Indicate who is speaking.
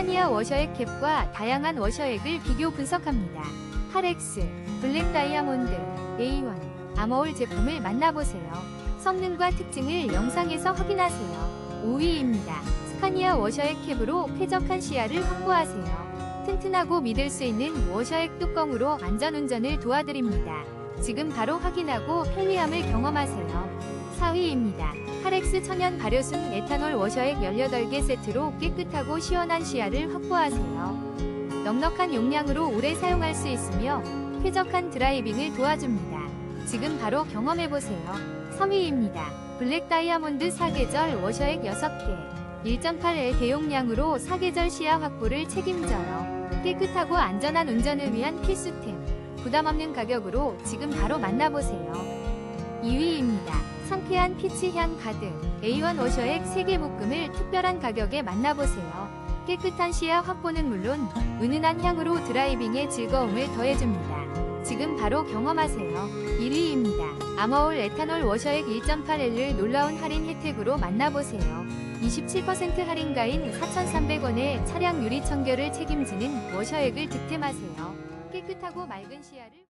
Speaker 1: 스카니아 워셔액 캡과 다양한 워셔액을 비교 분석합니다. 하렉스, 블랙 다이아몬드, A1, 아머올 제품을 만나보세요. 성능과 특징을 영상에서 확인하세요. 5위입니다. 스카니아 워셔액 캡으로 쾌적한 시야를 확보하세요. 튼튼하고 믿을 수 있는 워셔액 뚜껑으로 안전운전을 도와드립니다. 지금 바로 확인하고 편리함을 경험하세요. 4위입니다. 하렉스 천연 발효순 에탄올 워셔액 18개 세트로 깨끗하고 시원한 시야를 확보하세요. 넉넉한 용량으로 오래 사용할 수 있으며 쾌적한 드라이빙을 도와줍니다. 지금 바로 경험해보세요. 3위입니다. 블랙 다이아몬드 사계절 워셔액 6개 1.8L 대용량으로 사계절 시야 확보를 책임져요. 깨끗하고 안전한 운전을 위한 필수템. 부담 없는 가격으로 지금 바로 만나보세요. 2위입니다. 상쾌한 피치 향 가득 A1 워셔액 3개 묶음을 특별한 가격에 만나보세요. 깨끗한 시야 확보는 물론 은은한 향으로 드라이빙의 즐거움을 더해줍니다. 지금 바로 경험하세요. 1위입니다. 아머올 에탄올 워셔액 1.8L을 놀라운 할인 혜택으로 만나보세요. 27% 할인가인 4,300원에 차량 유리 청결을 책임지는 워셔액을 득템하세요. 깨끗하고 맑은 시야를